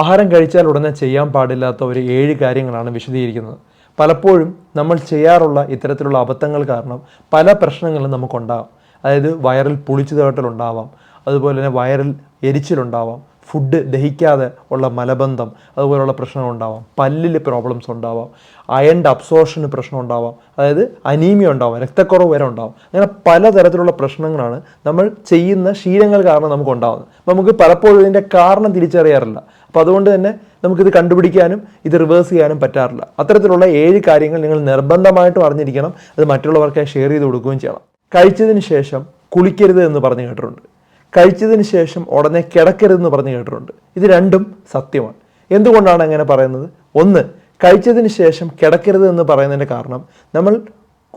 ആഹാരം കഴിച്ചാൽ ഉടനെ ചെയ്യാൻ പാടില്ലാത്ത ഒരു ഏഴ് കാര്യങ്ങളാണ് വിശദീകരിക്കുന്നത്. പലപ്പോഴും നമ്മൾ ചെയ്യാറുള്ള ഇത്തരത്തിലുള്ള അബദ്ധങ്ങൾ കാരണം പല പ്രശ്നങ്ങളും നമുക്കുണ്ടാകാം അതായത് വയറിൽ പുളിച്ചു തേട്ടലുണ്ടാവാം അതുപോലെ തന്നെ വയറിൽ എരിച്ചിലുണ്ടാവാം. ഫുഡ് ദഹിക്കാതെ ഉള്ള മലബന്ധം അതുപോലുള്ള പ്രശ്നങ്ങളുണ്ടാവാം പല്ലിൽ പ്രോബ്ലംസ് ഉണ്ടാവാം. അയണിന്റെ അബ്സോർഷന് പ്രശ്നം ഉണ്ടാവാം. അതായത് അനീമിയ ഉണ്ടാവാം രക്തക്കുറവ് വരെ ഉണ്ടാവും. അങ്ങനെ പലതരത്തിലുള്ള പ്രശ്നങ്ങളാണ് നമ്മൾ ചെയ്യുന്ന ശീലങ്ങൾ കാരണം നമുക്ക് ഉണ്ടാകുന്നത് അപ്പോൾ നമുക്ക് പലപ്പോഴും ഇതിന്റെ കാരണം തിരിച്ചറിയാറില്ല. അപ്പോൾ അതുകൊണ്ട് തന്നെ നമുക്കിത് കണ്ടുപിടിക്കാനും ഇത് റിവേഴ്സ് ചെയ്യാനും പറ്റാറില്ല. അത്തരത്തിലുള്ള ഏഴ് കാര്യങ്ങൾ നിങ്ങൾ നിർബന്ധമായിട്ടും അറിഞ്ഞിരിക്കണം. അത് മറ്റുള്ളവർക്കായി ഷെയർ ചെയ്ത് കൊടുക്കുകയും ചെയ്യണം. കഴിച്ചതിന് ശേഷം കുളിക്കരുത് എന്ന് പറഞ്ഞു കേട്ടിട്ടുണ്ട്. കഴിച്ചതിന് ശേഷം ഉടനെ കിടക്കരുതെന്ന് പറഞ്ഞ് കേട്ടിട്ടുണ്ട്. ഇത് രണ്ടും സത്യമാണ്. എന്തുകൊണ്ടാണ് അങ്ങനെ പറയുന്നത്? ഒന്ന് കഴിച്ചതിന് ശേഷം കിടക്കരുത് എന്ന് പറയുന്നതിന്റെ കാരണം നമ്മൾ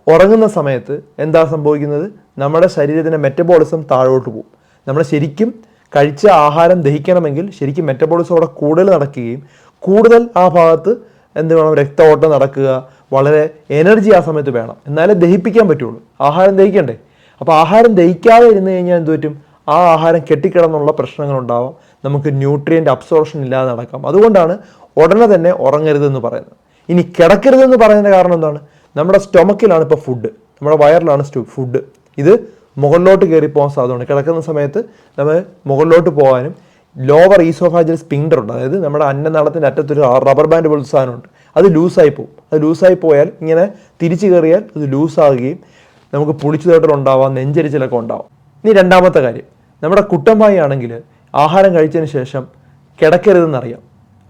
ഉറങ്ങുന്ന സമയത്ത് എന്താ സംഭവിക്കുന്നത്? നമ്മുടെ ശരീരത്തിന്റെ മെറ്റബോളിസം താഴോട്ട് പോകും. നമ്മൾ ശരിക്കും കഴിച്ച ആഹാരം ദഹിക്കണമെങ്കിൽ ശരിക്കും മെറ്റബോളിസം അവിടെ കൂടുതൽ നടക്കുകയും കൂടുതൽ ആ ഭാഗത്ത് എന്ത് വേണം? രക്തഓട്ടം നടക്കുക. വളരെ എനർജി ആ സമയത്ത് വേണം. എന്നാലേ ദഹിപ്പിക്കാൻ പറ്റുള്ളൂ. ആഹാരം ദഹിക്കണ്ടേ? അപ്പോൾ ആഹാരം ദഹിക്കാതെ ഇരുന്ന് കഴിഞ്ഞാൽ എന്ത് പറ്റും? ആ ആഹാരം കെട്ടിക്കിടന്നുള്ള പ്രശ്നങ്ങളുണ്ടാവാം. നമുക്ക് ന്യൂട്രിയന്റ് അബ്സോർഷൻ ഇല്ലാതെ നടക്കാം. അതുകൊണ്ടാണ് ഉടനെ തന്നെ ഉറങ്ങരുതെന്ന് പറയുന്നത്. ഇനി കിടക്കരുതെന്ന് പറയുന്നതിന്റെ കാരണം എന്താണ്? നമ്മുടെ സ്റ്റൊമക്കിലാണ് ഇപ്പോൾ ഫുഡ് നമ്മുടെ വയറിലാണ് ഫുഡ് ഇത് മുകളിലോട്ട് കയറി പോകാൻ സാധ്യതയുണ്ട്. കിടക്കുന്ന സമയത്ത് നമ്മൾ മുകളിലോട്ട് പോകാനും ലോവർ ഈസോഫാജിൽ സ്പിൻഡർ ഉണ്ട്. അതായത് നമ്മുടെ അന്നനാളത്തിന്റെ അറ്റത്തൊരു റബ്ബർ ബാൻഡ് പോലത്തെ സാധനമുണ്ട് അത് ലൂസായി പോകും അത് ലൂസായി പോയാൽ ഇങ്ങനെ തിരിച്ചു കയറിയാൽ അത് ലൂസാകുകയും നമുക്ക് പുളിച്ചു തേട്ടലുണ്ടാവാം നെഞ്ചരിച്ചിലൊക്കെ ഉണ്ടാവാം. ഇനി രണ്ടാമത്തെ കാര്യം. നമ്മുടെ കുട്ടമ്പായി ആണെങ്കിൽ ആഹാരം കഴിച്ചതിന് ശേഷം കിടക്കരുതെന്നറിയാം.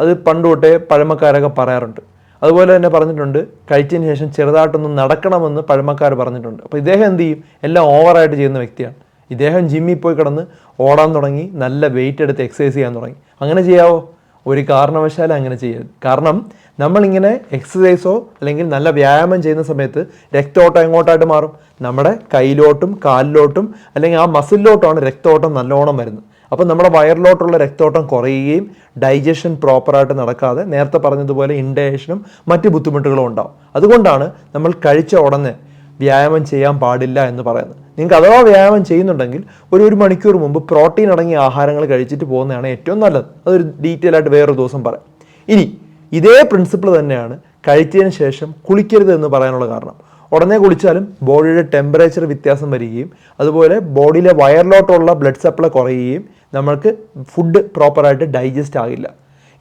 അത് പണ്ട് തൊട്ടേ പഴമക്കാരൊക്കെ പറയാറുണ്ട്. അതുപോലെ തന്നെ പറഞ്ഞിട്ടുണ്ട് കഴിച്ചതിന് ശേഷം ചെറുതായിട്ടൊന്ന് നടക്കണമെന്ന് പഴമക്കാർ പറഞ്ഞിട്ടുണ്ട്. അപ്പോൾ ഇദ്ദേഹം എന്ത് ചെയ്യും? എല്ലാം ഓവറായിട്ട് ചെയ്യുന്ന വ്യക്തിയാണ്. ഇദ്ദേഹം ജിമ്മിൽ പോയി കിടന്ന് ഓടാൻ തുടങ്ങി നല്ല വെയിറ്റ് എടുത്ത് എക്സസൈസ് ചെയ്യാൻ തുടങ്ങി. അങ്ങനെ ചെയ്യാവോ? ഒരു കാരണവശാലും അങ്ങനെ ചെയ്യരുത്. കാരണം നമ്മളിങ്ങനെ എക്സസൈസോ അല്ലെങ്കിൽ നല്ല വ്യായാമം ചെയ്യുന്ന സമയത്ത് രക്തോട്ടം എങ്ങോട്ടായിട്ട് മാറും? നമ്മുടെ കയ്യിലോട്ടും കാലിലോട്ടും അല്ലെങ്കിൽ ആ മസിലിലോട്ടാണ് രക്തോട്ടം നല്ലോണം വരുന്നത്. അപ്പോൾ നമ്മുടെ വയറിലോട്ടുള്ള രക്തോട്ടം കുറയുകയും ഡൈജഷൻ പ്രോപ്പറായിട്ട് നടക്കാതെ നേരത്തെ പറഞ്ഞതുപോലെ ഇൻഡയേഷനും മറ്റ് ബുദ്ധിമുട്ടുകളും ഉണ്ടാവും. അതുകൊണ്ടാണ് നമ്മൾ കഴിച്ച ഉടനെ വ്യായാമം ചെയ്യാൻ പാടില്ല എന്ന് പറയുന്നത്. നിങ്ങൾക്ക് അഥവാ വ്യായാമം ചെയ്യുന്നുണ്ടെങ്കിൽ ഒരു ഒരു മണിക്കൂർ മുമ്പ് പ്രോട്ടീൻ അടങ്ങിയ ആഹാരങ്ങൾ കഴിച്ചിട്ട് പോകുന്നതാണ് ഏറ്റവും നല്ലത്. അതൊരു ഡീറ്റെയിൽ ആയിട്ട് വേറൊരു ദിവസം പറയാം. ഇനി ഇതേ പ്രിൻസിപ്പിൾ തന്നെയാണ് കഴിച്ചതിന് ശേഷം കുളിക്കരുത് എന്ന് പറയാനുള്ള കാരണം. ഉടനെ കുളിച്ചാലും ബോഡിയുടെ ടെമ്പറേച്ചർ വ്യത്യാസം വരികയും അതുപോലെ ബോഡിയിലെ വയറിലോട്ടുള്ള ബ്ലഡ് സപ്ലൈ കുറയുകയും നമ്മൾക്ക് ഫുഡ് പ്രോപ്പറായിട്ട് ഡൈജസ്റ്റ് ആകില്ല.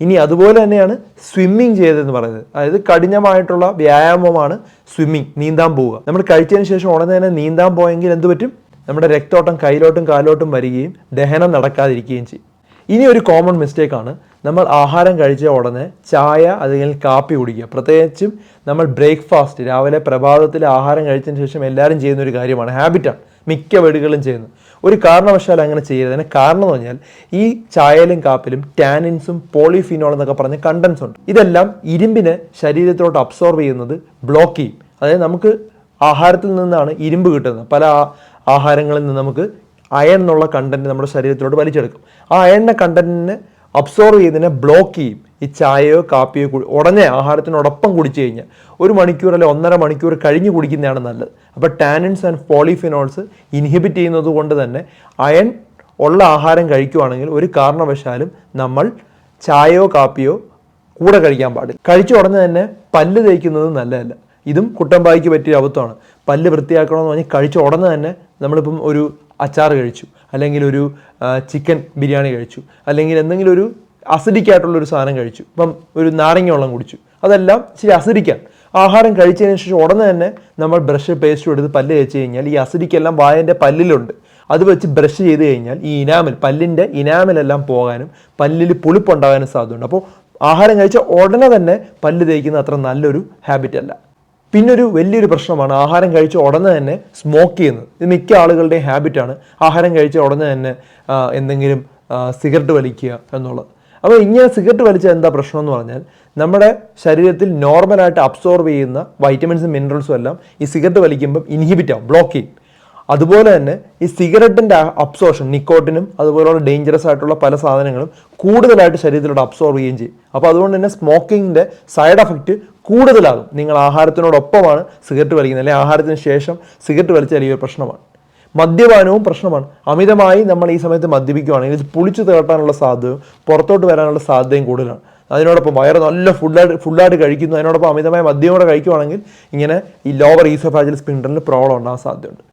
ഇനി അതുപോലെ തന്നെയാണ് സ്വിമ്മിങ് ചെയ്തതെന്ന് പറയുന്നത്. അതായത് കഠിനമായിട്ടുള്ള വ്യായാമമാണ് സ്വിമ്മിങ് നീന്താൻ പോവുക. നമ്മൾ കഴിച്ചതിന് ശേഷം ഉടനെ തന്നെ നീന്താൻ പോയെങ്കിൽ എന്ത് പറ്റും? നമ്മുടെ രക്തോട്ടം കയ്യിലോട്ടും കാലോട്ടും വരികയും ദഹനം നടക്കാതിരിക്കുകയും ചെയ്യും. ഇനി ഒരു കോമൺ മിസ്റ്റേക്കാണ് നമ്മൾ ആഹാരം കഴിച്ച ഉടനെ ചായ അല്ലെങ്കിൽ കാപ്പി കുടിക്കുക. പ്രത്യേകിച്ചും നമ്മൾ ബ്രേക്ക്ഫാസ്റ്റ് രാവിലെ പ്രഭാതത്തിൽ ആഹാരം കഴിച്ചതിന് ശേഷം എല്ലാവരും ചെയ്യുന്ന ഒരു കാര്യമാണ്. ഹാബിറ്റാണ് മിക്ക വീടുകളും ചെയ്യുന്നു ഒരു കാരണവശാലും അങ്ങനെ ചെയ്യരുത്. അതിന് കാരണം എന്ന് പറഞ്ഞാൽ ഈ ചായയിലും കാപ്പിലും ടാനിൻസും പോളിഫിനോൾ എന്നൊക്കെ പറഞ്ഞ കണ്ടൻസ് ഉണ്ട്. ഇതെല്ലാം ഇരുമ്പിനെ ശരീരത്തിലോട്ട് അബ്സോർബ് ചെയ്യുന്നത് ബ്ലോക്ക് ചെയ്യും. അതായത് നമുക്ക് ആഹാരത്തിൽ നിന്നാണ് ഇരുമ്പ് കിട്ടുന്നത്. പല ആഹാരങ്ങളിൽ നിന്ന് നമുക്ക് അയൺ എന്നുള്ള കണ്ടന്റ് നമ്മുടെ ശരീരത്തിലോട്ട് വലിച്ചെടുക്കും. ആ അയണിന്റെ കണ്ടന്റിനെ അബ്സോർവ് ചെയ്തതിനെ ബ്ലോക്ക് ചെയ്യും. ഈ ചായയോ കാപ്പിയോ ഉടനെ ആഹാരത്തിനോടൊപ്പം കുടിച്ചു കഴിഞ്ഞാൽ ഒരു മണിക്കൂർ അല്ലെങ്കിൽ ഒന്നര മണിക്കൂർ കഴിഞ്ഞ് കുടിക്കുന്നതാണ് നല്ലത്. അപ്പോൾ ടാനിൻസ് ആൻഡ് പോളിഫിനോൾസ് ഇൻഹിബിറ്റ് ചെയ്യുന്നത് കൊണ്ട് തന്നെ അയൺ ഉള്ള ആഹാരം കഴിക്കുവാണെങ്കിൽ ഒരു കാരണവശാലും നമ്മൾ ചായയോ കാപ്പിയോ കൂടെ കഴിക്കാൻ പാടില്ല. കഴിച്ച ഉടനെ തന്നെ പല്ല് തേക്കുന്നത് നല്ലതല്ല. ഇതും കുട്ടമ്പായിക്ക് പറ്റിയ അബദ്ധമാണ്. പല്ല് വൃത്തിയാക്കണമെന്ന് പറഞ്ഞാൽ കഴിച്ച ഉടനെ തന്നെ നമ്മളിപ്പം ഒരു അച്ചാർ കഴിച്ചു. അല്ലെങ്കിൽ ഒരു ചിക്കൻ ബിരിയാണി കഴിച്ചു. അല്ലെങ്കിൽ എന്തെങ്കിലും ഒരു അസിഡിക് ആയിട്ടുള്ള ഒരു സാധനം കഴിച്ചു. ഇപ്പം ഒരു നാരങ്ങ വെള്ളം കുടിച്ചു. അതെല്ലാം ശരി അസിഡിക്കാണ്. ആഹാരം കഴിച്ചതിന് ശേഷം ഉടനെ തന്നെ നമ്മൾ ബ്രഷ് പേസ്റ്റ് എടുത്ത് പല്ല് തേച്ച് കഴിഞ്ഞാൽ ഈ അസിഡിക്കെല്ലാം വായന്റെ പല്ലിലുണ്ട്. അത് വെച്ച് ബ്രഷ് ചെയ്ത് കഴിഞ്ഞാൽ ഈ ഇനാമൽ പല്ലിന്റെ ഇനാമലെല്ലാം പോകാനും പല്ലിൽ പുളിപ്പുണ്ടാകാനും സാധ്യതയുണ്ട്. അപ്പോൾ ആഹാരം കഴിച്ച ഉടനെ തന്നെ പല്ല് തേക്കുന്ന അത്ര നല്ലൊരു ഹാബിറ്റ് അല്ല. പിന്നൊരു വലിയൊരു പ്രശ്നമാണ് ആഹാരം കഴിച്ച ഉടനെ തന്നെ സ്മോക്ക് ചെയ്യുന്നത്. ഇത് മിക്ക ആളുകളുടെയും ഹാബിറ്റാണ് ആഹാരം കഴിച്ച ഉടനെ തന്നെ എന്തെങ്കിലും സിഗരറ്റ് വലിക്കുക എന്നുള്ളത്. അപ്പോൾ ഇങ്ങനെ സിഗരറ്റ് വലിച്ചാൽ എന്താ പ്രശ്നം എന്ന് പറഞ്ഞാൽ നമ്മുടെ ശരീരത്തിൽ നോർമലായിട്ട് അബ്സോർബ് ചെയ്യുന്ന വൈറ്റമിൻസും മിനറൽസും എല്ലാം ഈ സിഗരറ്റ് വലിക്കുമ്പം ഇൻഹിബിറ്റ് ആവും ബ്ലോക്ക് ചെയ്യും. അതുപോലെ തന്നെ ഈ സിഗരറ്റിന്റെ അബ്സോർഷൻ നിക്കോട്ടിനും അതുപോലുള്ള ഡേഞ്ചറസ് ആയിട്ടുള്ള പല സാധനങ്ങളും കൂടുതലായിട്ട് ശരീരത്തിലോട്ട് അബ്സോർബ് ചെയ്യുകയും ചെയ്യും. അപ്പോൾ അതുകൊണ്ട് തന്നെ സ്മോക്കിങ്ങിന്റെ സൈഡ് എഫക്റ്റ് കൂടുതലാകും. നിങ്ങൾ ആഹാരത്തിനോടൊപ്പമാണ് സിഗരറ്റ് വലിക്കുന്നത്. അല്ലെങ്കിൽ ആഹാരത്തിന് ശേഷം സിഗരറ്റ് വലിച്ചാൽ ഈ ഒരു പ്രശ്നമാണ്. മദ്യപാനവും പ്രശ്നമാണ്. അമിതമായി നമ്മൾ ഈ സമയത്ത് മദ്യപിക്കുകയാണെങ്കിൽ പുളിച്ചു തേട്ടാനുള്ള സാധ്യതയും പുറത്തോട്ട് വരാനുള്ള സാധ്യതയും കൂടുതലാണ്. അതിനോടൊപ്പം വയറ് നല്ല ഫുള്ളായിട്ട് ഫുള്ളായിട്ട് കഴിക്കുന്നു. അതിനോടൊപ്പം അമിതമായ മദ്യം കൂടെ കഴിക്കുവാണെങ്കിൽ ഇങ്ങനെ ഈ ലോവർ ഈസോഫാജിൽ സ്പിൻഡറിൽ പ്രോബ്ലം ഉണ്ടാകാൻ സാധ്യതയുണ്ട്.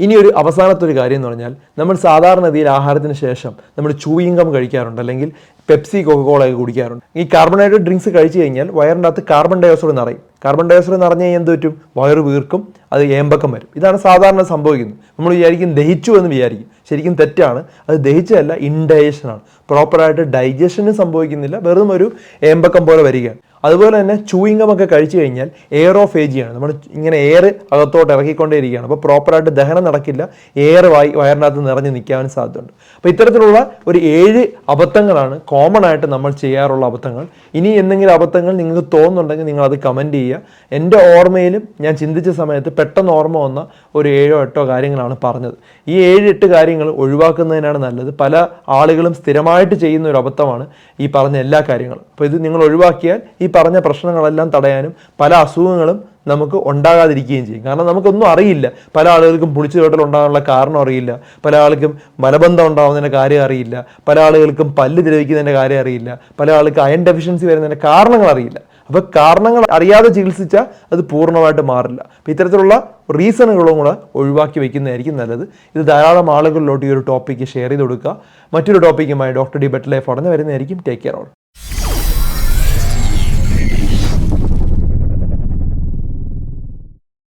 ഇനി ഒരു അവസാനത്തെ ഒരു കാര്യം എന്ന് പറഞ്ഞാൽ നമ്മൾ സാധാരണഗതിയിൽ ആഹാരത്തിന് ശേഷം നമ്മൾ ചൂയിങ്കം കഴിക്കാറുണ്ട് അല്ലെങ്കിൽ പെപ്സി കൊക്കക്കോളയൊക്കെ കുടിക്കാറുണ്ട്. ഈ കാർബണേറ്റഡ് ഡ്രിങ്ക്സ് കഴിച്ചു കഴിഞ്ഞാൽ വയറിന്റെ അകത്ത് കാർബൺ ഡയോക്സൈഡ് നിറയും. കാർബൺ ഡയോക്സൈഡ് നിറഞ്ഞു കഴിഞ്ഞാൽ എന്ത് പറ്റും? വയറ് വീർക്കും അത് ഏമ്പക്കം വരും. ഇതാണ് സാധാരണ സംഭവിക്കുന്നത്. നമ്മൾ വിചാരിക്കും ദഹിച്ചു എന്ന് വിചാരിക്കും. ശരിക്കും തെറ്റാണ്. അത് ദഹിച്ചതല്ല ഇൻഡൈജഷനാണ് പ്രോപ്പറായിട്ട് ഡൈജഷനും സംഭവിക്കുന്നില്ല. വെറും ഒരു ഏമ്പക്കം പോലെ വരികയാണ്. അതുപോലെ തന്നെ ചൂയിങ്കം ഒക്കെ കഴിച്ചു കഴിഞ്ഞാൽ എയറോഫേജിയാണ് നമ്മൾ ഇങ്ങനെ എയർ അകത്തോട്ട് ഇറക്കിക്കൊണ്ടേയിരിക്കുകയാണ്. അപ്പോൾ പ്രോപ്പറായിട്ട് ദഹനം നടക്കില്ല. എയർ വായി വയറിനകത്ത് നിറഞ്ഞ് നിൽക്കാൻ സാധ്യതയുണ്ട്. അപ്പോൾ ഇത്തരത്തിലുള്ള ഒരു ഏഴ് അബദ്ധങ്ങളാണ് കോമൺ ആയിട്ട് നമ്മൾ ചെയ്യാറുള്ള അബദ്ധങ്ങൾ. ഇനി എന്തെങ്കിലും അബദ്ധങ്ങൾ നിങ്ങൾക്ക് തോന്നുന്നുണ്ടെങ്കിൽ നിങ്ങൾ അത് കമന്റ് ചെയ്യുക. എന്റെ ഓർമ്മയിലും ഞാൻ ചിന്തിച്ച സമയത്ത് പെട്ടെന്ന് ഓർമ്മ വന്ന ഒരു ഏഴോ എട്ടോ കാര്യങ്ങളാണ് പറഞ്ഞത്. ഈ ഏഴ് എട്ട് കാര്യങ്ങൾ ഒഴിവാക്കുന്നതിനാണ് നല്ലത്. പല ആളുകളും സ്ഥിരമായിട്ട് ചെയ്യുന്ന ഒരു അബദ്ധമാണ് ഈ പറഞ്ഞ എല്ലാ കാര്യങ്ങളും. അപ്പോൾ ഇത് നിങ്ങൾ ഒഴിവാക്കിയാൽ ഈ പറഞ്ഞ പ്രശ്നങ്ങളെല്ലാം തടയാനും പല അസുഖങ്ങളും നമുക്ക് ഉണ്ടാകാതിരിക്കുകയും ചെയ്യും. കാരണം നമുക്കൊന്നും അറിയില്ല. പല ആളുകൾക്കും പുളിച്ചു കേട്ടൽ ഉണ്ടാകാനുള്ള കാരണം അറിയില്ല. പല ആൾക്കും മലബന്ധം ഉണ്ടാകുന്നതിന്റെ കാര്യം അറിയില്ല. പല ആളുകൾക്കും പല്ല് ദ്രവിക്കുന്നതിന്റെ കാര്യം അറിയില്ല. പല ആൾക്ക് അയൺ ഡെഫിഷ്യൻസി വരുന്നതിന്റെ കാരണങ്ങൾ അറിയില്ല. അപ്പോൾ കാരണങ്ങൾ അറിയാതെ ചികിത്സിച്ചാൽ അത് പൂർണമായിട്ട് മാറില്ല. അപ്പോൾ ഇത്തരത്തിലുള്ള റീസണുകളും കൂടെ ഒഴിവാക്കി വെക്കുന്നതായിരിക്കും നല്ലത്. ഇത് ധാരാളം ആളുകളിലോട്ട് ഈ ഒരു ടോപ്പിക്ക് ഷെയർ ചെയ്ത് കൊടുക്കുക. മറ്റൊരു ടോപ്പിക്കുമായി ഡോക്ടർ ഡി ബെറ്റ് ലൈഫ് ഉടനെ വരുന്നതായിരിക്കും. Take care all.